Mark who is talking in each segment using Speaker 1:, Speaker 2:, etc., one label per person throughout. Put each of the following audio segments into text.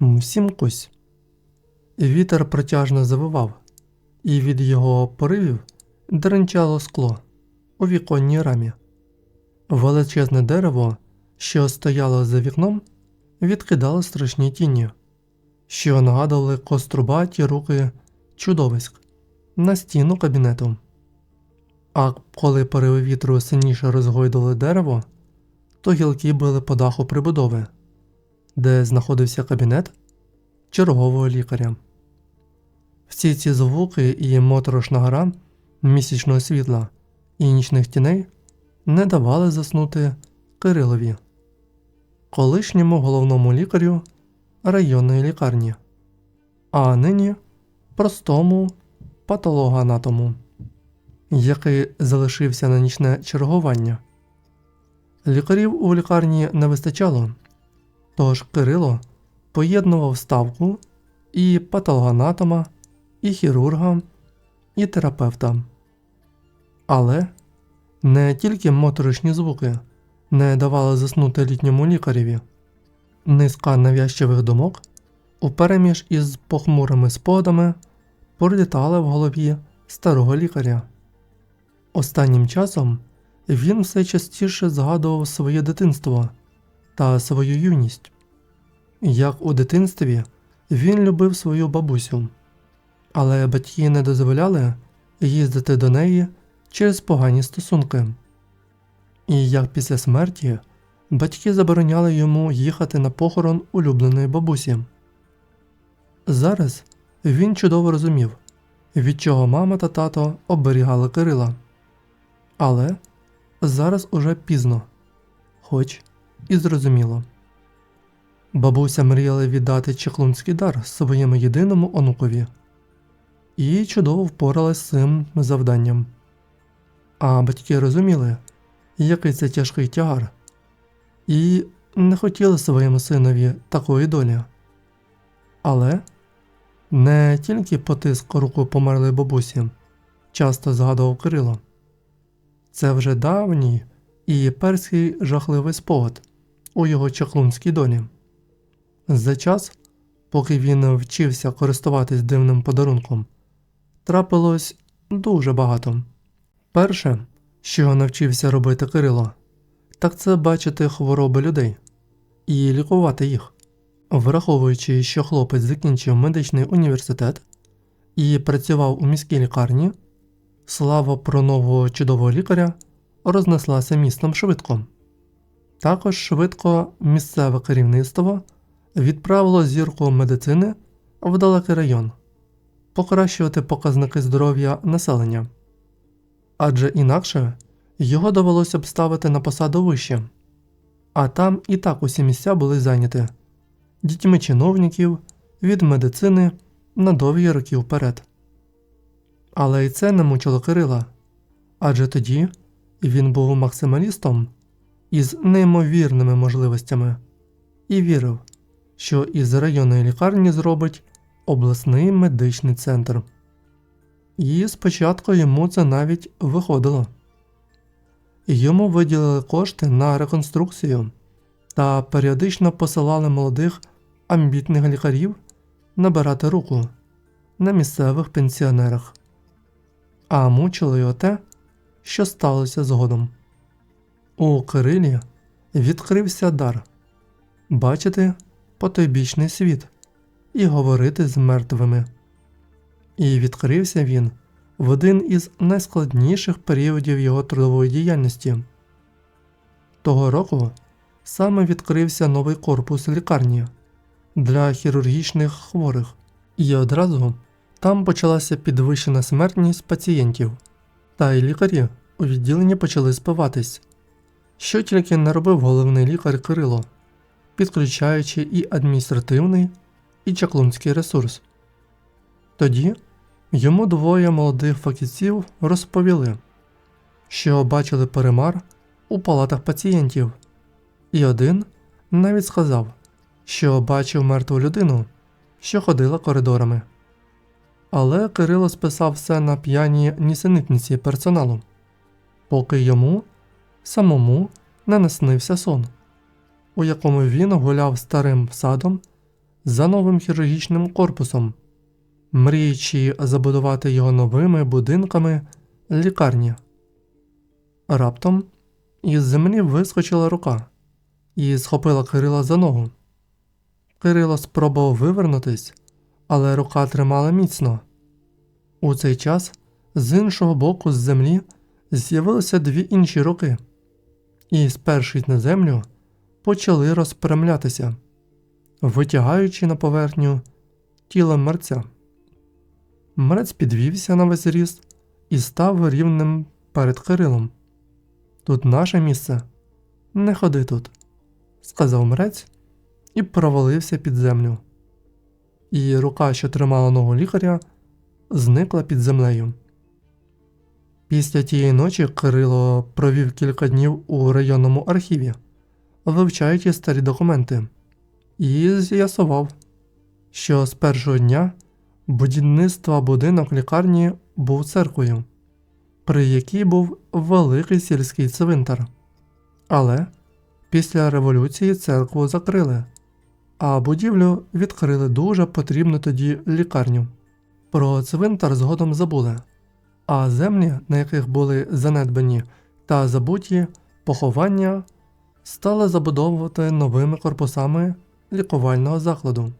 Speaker 1: Всім кусь. Вітер протяжно завивав, і від його поривів деренчало скло у віконній рамі. Величезне дерево, що стояло за вікном, відкидало страшні тіні, що нагадували кострубаті руки чудовиськ на стіну кабінету. А коли пориви вітру сильніше розгойдали дерево, то гілки били по даху прибудови, де знаходився кабінет чергового лікаря. Всі ці звуки і моторошна гра місячного світла і нічних тіней не давали заснути Кирилові, колишньому головному лікарю районної лікарні, а нині простому патологоанатому, який залишився на нічне чергування. Лікарів у лікарні не вистачало, тож Кирило поєднував ставку і патологоанатома, і хірурга, і терапевта. Але не тільки моторошні звуки не давали заснути літньому лікареві, низка навязчивих думок упереміж із похмурими спогадами пролітали в голові старого лікаря. Останнім часом він все частіше згадував своє дитинство та свою юність. Як у дитинстві він любив свою бабусю, але батьки не дозволяли їздити до неї через погані стосунки. І як після смерті батьки забороняли йому їхати на похорон улюбленої бабусі. Зараз він чудово розумів, від чого мама та тато оберігали Кирила. Але зараз уже пізно, хоч і зрозуміло. Бабуся мріяла віддати чеклунський дар своєму єдиному онукові і чудово впоралась з цим завданням. А батьки розуміли, який це тяжкий тягар, і не хотіли своєму синові такої долі. Але не тільки потиск руку померлої бабусі, часто згадував Кирило. Це вже давній і перський жахливий спогад у його чаклунській долі. За час, поки він вчився користуватись дивним подарунком, трапилось дуже багато. Перше, що навчився робити Кирило, так це бачити хвороби людей і лікувати їх. Враховуючи, що хлопець закінчив медичний університет і працював у міській лікарні, слава про нового чудового лікаря рознеслася містом швидко. Також швидко місцеве керівництво відправило зірку медицини в далекий район покращувати показники здоров'я населення, адже інакше його довелося б ставити на посаду вище, а там і так усі місця були зайняті дітьми чиновників від медицини на довгі роки вперед. Але й це не мучило Кирила, адже тоді він був максималістом із неймовірними можливостями і вірив, що із районної лікарні зробить обласний медичний центр. І спочатку йому це навіть виходило. Йому виділили кошти на реконструкцію та періодично посилали молодих амбітних лікарів набирати руку на місцевих пенсіонерах. А мучило його те, що сталося згодом. У Кирилі відкрився дар бачити потойбічний світ і говорити з мертвими. І відкрився він в один із найскладніших періодів його трудової діяльності. Того року саме відкрився новий корпус лікарні для хірургічних хворих, і одразу там почалася підвищена смертність пацієнтів, та й лікарі у відділенні почали спиватись, що тільки не робив головний лікар Кирило, підключаючи і адміністративний, і чаклунський ресурс. Тоді йому двоє молодих фахівців розповіли, що бачили перемар у палатах пацієнтів, і один навіть сказав, що бачив мертву людину, що ходила коридорами. Але Кирило списав все на п'яні нісенітниці персоналу, поки йому самому не наснився сон, у якому він гуляв старим садом за новим хірургічним корпусом, мріючи забудувати його новими будинками лікарні. Раптом із землі вискочила рука і схопила Кирила за ногу. Кирило спробував вивернутись, але рука тримала міцно. У цей час з іншого боку з землі з'явилися дві інші руки, і, спершись на землю, почали розпрямлятися, витягаючи на поверхню тіло мерця. Мрець підвівся на весь ріст і став рівним перед Кирилом. Тут наше місце. Не ходи тут, сказав мрець і провалився під землю. І рука, що тримала ногу лікаря, зникла під землею. Після тієї ночі Кирило провів кілька днів у районному архіві, вивчаючи старі документи, і з'ясував, що з першого дня будівництва будинок лікарні був церквою, при якій був великий сільський цвинтар. Але після революції церкву закрили, а будівлю відкрили дуже потрібну тоді лікарню. Про цвинтар згодом забули, а землі, на яких були занедбані та забуті поховання, стали забудовувати новими корпусами лікувального закладу.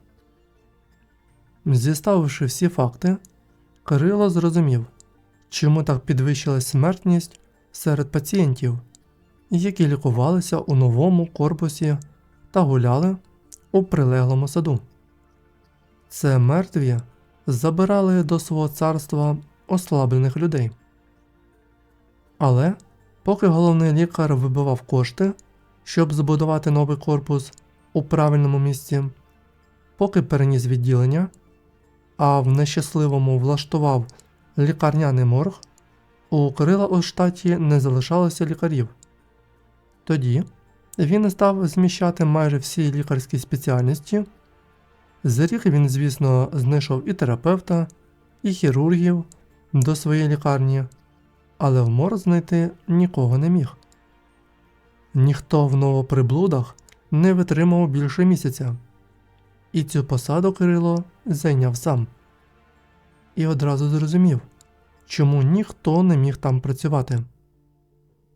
Speaker 1: Зіставивши всі факти, Кирило зрозумів, чому так підвищилась смертність серед пацієнтів, які лікувалися у новому корпусі та гуляли у прилеглому саду. Це мертві забирали до свого царства ослаблених людей. Але поки головний лікар вибивав кошти, щоб збудувати новий корпус у правильному місці, поки переніс відділення, а в нещасливому влаштував лікарняний морг, у Кирила у штаті не залишалося лікарів. Тоді він став зміщати майже всі лікарські спеціальності. За рік він, звісно, знайшов і терапевта, і хірургів до своєї лікарні, але в морг знайти нікого не міг. Ніхто в новоприблудах не витримав більше місяця, і цю посаду Кирило зайняв сам. І одразу зрозумів, чому ніхто не міг там працювати.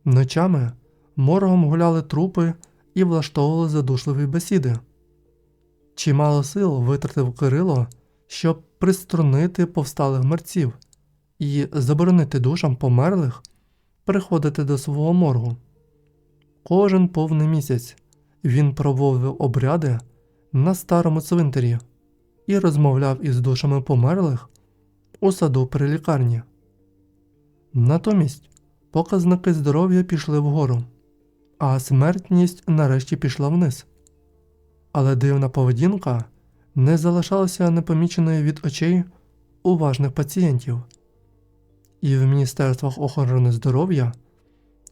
Speaker 1: Ночами моргом гуляли трупи і влаштовували задушливі бесіди. Чимало сил витратив Кирило, щоб приструнити повсталих мерців і заборонити душам померлих приходити до свого моргу. Кожен повний місяць він проводив обряди на старому цвинтарі і розмовляв із душами померлих у саду при лікарні. Натомість показники здоров'я пішли вгору, а смертність нарешті пішла вниз. Але дивна поведінка не залишалася непоміченою від очей уважних пацієнтів, і в Міністерствах охорони здоров'я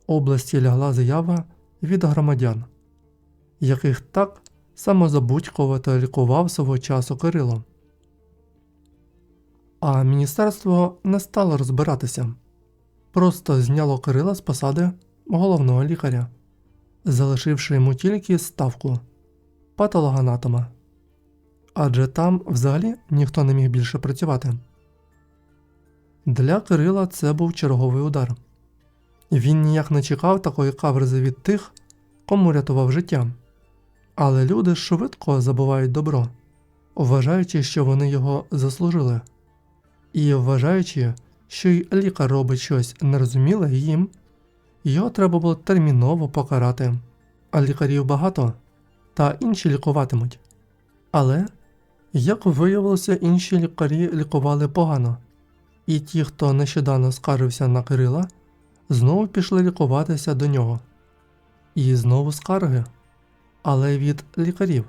Speaker 1: області лягла заява від громадян, яких так самозабудькувато лікував свого часу Кирило. А міністерство не стало розбиратися, просто зняло Кирила з посади головного лікаря, залишивши йому тільки ставку патологоанатома. Адже там взагалі ніхто не міг більше працювати. Для Кирила це був черговий удар. Він ніяк не чекав такої каверзи від тих, кому рятував життя. Але люди швидко забувають добро, вважаючи, що вони його заслужили, і вважаючи, що й лікар робить щось нерозуміле їм, його треба було терміново покарати, а лікарів багато, та інші лікуватимуть. Але, як виявилося, інші лікарі лікували погано, і ті, хто нещодавно скаржився на Кирила, знову пішли лікуватися до нього. І знову скарги, але від лікарів,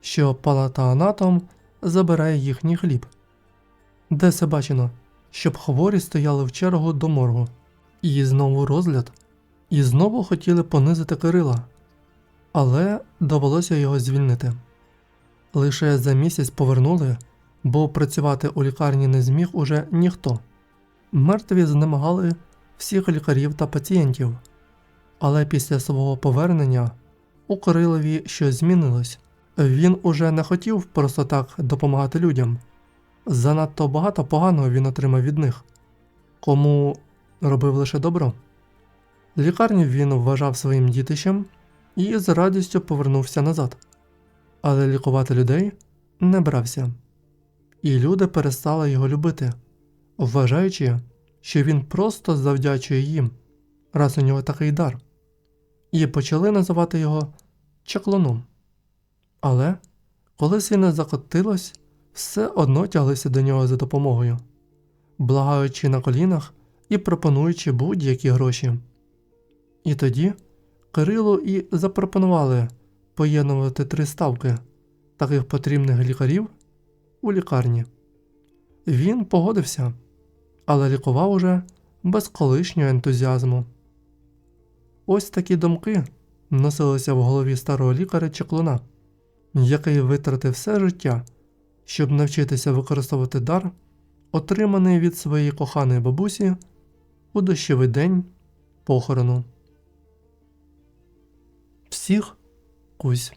Speaker 1: що палатоанатом забирає їхній хліб. Де це бачено, щоб хворі стояли в чергу до моргу, і знову розгляд, і знову хотіли понизити Кирила, але довелося його звільнити. Лише за місяць повернули, бо працювати у лікарні не зміг уже ніхто. Мертві знемагали всіх лікарів та пацієнтів, але після свого повернення у Кирилові щось змінилось. Він уже не хотів просто так допомагати людям. Занадто багато поганого він отримав від них, кому робив лише добро. Лікарню він вважав своїм дітищем і з радістю повернувся назад. Але лікувати людей не брався. І люди перестали його любити, вважаючи, що він просто завдячує їм, раз у нього такий дар, і почали називати його чаклуном. Але коли сильно закотилось, все одно тяглися до нього за допомогою, благаючи на колінах і пропонуючи будь-які гроші. І тоді Кирилу і запропонували поєднувати три ставки таких потрібних лікарів у лікарні. Він погодився, але лікував уже без колишнього ентузіазму. Ось такі думки носилися в голові старого лікаря чаклуна, який витратив все життя, щоб навчитися використовувати дар, отриманий від своєї коханої бабусі у дощовий день похорону. Всіх кусь.